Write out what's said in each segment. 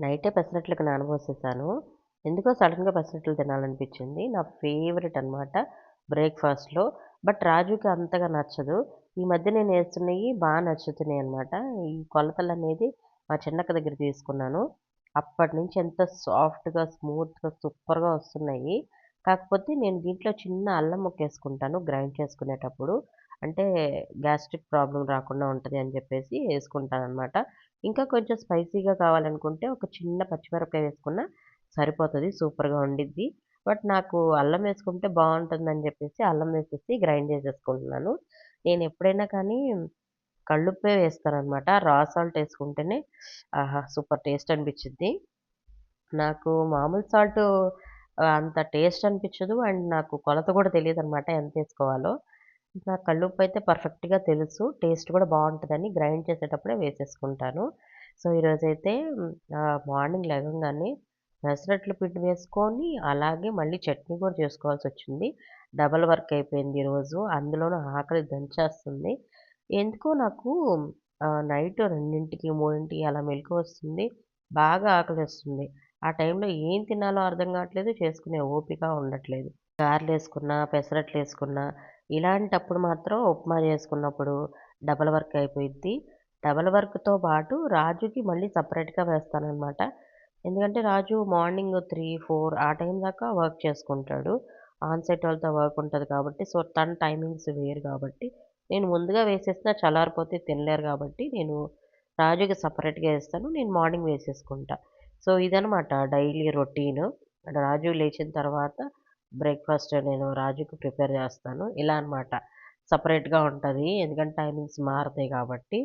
నైటే పెసరట్లకి నానబోసేసాను. ఎందుకో సడన్గా పెసరట్లు తినాలనిపించింది. నా ఫేవరెట్ అనమాట బ్రేక్‌ఫాస్ట్‌లో. బట్ రాజుకి అంతగా నచ్చదు. ఈ మధ్య నేను వేస్తున్నాయి బాగా నచ్చుతున్నాయి అనమాట. ఈ కొలతలు అనేది మా చిన్నక్క దగ్గర తీసుకున్నాను. అప్పటినుంచి ఎంత సాఫ్ట్‌గా, స్మూత్‌గా, సూపర్‌గా వస్తున్నాయి. కాకపోతే నేను దీంట్లో చిన్న అల్లం ముక్కేసుకుంటాను గ్రైండ్ చేసుకునేటప్పుడు. అంటే గ్యాస్ట్రిక్ ప్రాబ్లం రాకుండా ఉంటుంది అని చెప్పేసి వేసుకుంటాను అనమాట ఇంకా కొంచెం స్పైసీగా కావాలనుకుంటే ఒక చిన్న పచ్చిమిరపకాయ వేసుకున్న సరిపోతుంది సూపర్‌గా ఉండిద్ది. బట్ నాకు అల్లం వేసుకుంటే బాగుంటుందని చెప్పేసి అల్లం వేసేసి గ్రైండ్ చేసేసుకుంటున్నాను. నేను ఎప్పుడైనా కానీ కల్లుప్పే వేస్తానమాట రా సాల్ట్ వేసుకుంటేనే ఆహా! సూపర్ టేస్ట్ అనిపించింది నాకు మామూలు సాల్ట్ అంత టేస్ట్ అనిపించదు. అండ్ నాకు కొలత కూడా తెలియదు అనమాట ఎంత వేసుకోవాలో నాకు కల్లుప్పయితే పర్ఫెక్ట్‌గా తెలుసు. టేస్ట్ కూడా బాగుంటుందని గ్రైండ్ చేసేటప్పుడే వేసేసుకుంటాను. సో, ఈరోజైతే మార్నింగ్ లేవగానే పెసరట్లు పిండి వేసుకొని, అలాగే మళ్ళీ చట్నీ కూడా చేసుకోవాల్సి వచ్చింది డబల్ వర్క్ అయిపోయింది ఈరోజు. అందులోనూ ఆకలి దంచేస్తుంది. ఎందుకో నాకు నైట్ 2కి, 3కి అలా మెలుకువొస్తుంది. బాగా ఆకలి వస్తుంది ఆ టైంలో ఏం తినాలో అర్థం కావట్లేదు. చేసుకునే ఓపిక ఉండట్లేదు. గారెలు వేసుకున్న పెసరట్లు వేసుకున్నా ఇలాంటప్పుడు మాత్రం ఉప్మా చేసుకున్నప్పుడు డబల్ వర్క్ అయిపోయిద్ది. డబల్ వర్క్‌తో పాటు రాజుకి మళ్ళీ సపరేట్గా వేస్తాననమాట. ఎందుకంటే రాజు మార్నింగ్ 3, 4 ఆ టైం దాకా వర్క్ చేసుకుంటాడు. ఆన్ సైట్ వాళ్ళతో వర్క్ ఉంటుంది కాబట్టి, సో, తన టైమింగ్స్ వేరు కాబట్టి, నేను ముందుగా వేసేస్తే చల్లారిపోతే తినలేరు కాబట్టి, నేను రాజుకి సపరేట్గా వేస్తాను నేను మార్నింగ్ వేసేసుకుంటా. సో, ఇదనమాట డైలీ రొటీను. రాజు లేచిన తర్వాత బ్రేక్‌ఫాస్ట్ నేను రాజుకి ప్రిపేర్ చేస్తాను. ఇలా అనమాట. సపరేట్గా ఉంటుంది ఎందుకంటే టైమింగ్స్ మారుతాయి కాబట్టి.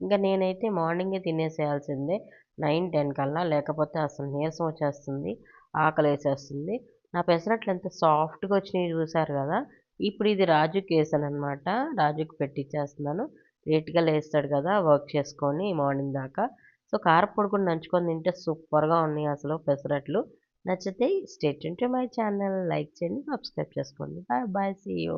ఇంకా నేనైతే మార్నింగే తినేసేయాల్సిందే. 9, 10 కల్లా. లేకపోతే అసలు నీరసం వచ్చేస్తుంది. ఆకలి వేసేస్తుంది నా పెసరట్లు ఎంత సాఫ్ట్‌గా వచ్చినాయి చూసారు కదా ఇప్పుడు ఇది రాజుకేసాననమాట. రాజుకి పెట్టిచ్చేస్తున్నాను. లేట్‌గా లేస్తాడు కదా! వర్క్ చేసుకొని మార్నింగ్ దాకా. సో, కారప్పొడి కూడా నంచుకొని తింటే సూపర్‌గా ఉన్నాయి అసలు పెసరట్లు. నచ్చితే స్టేట్ ఉంటే మై ఛానల్. లైక్ చేయండి, సబ్స్క్రైబ్ చేసుకోండి. Bye bye. See you.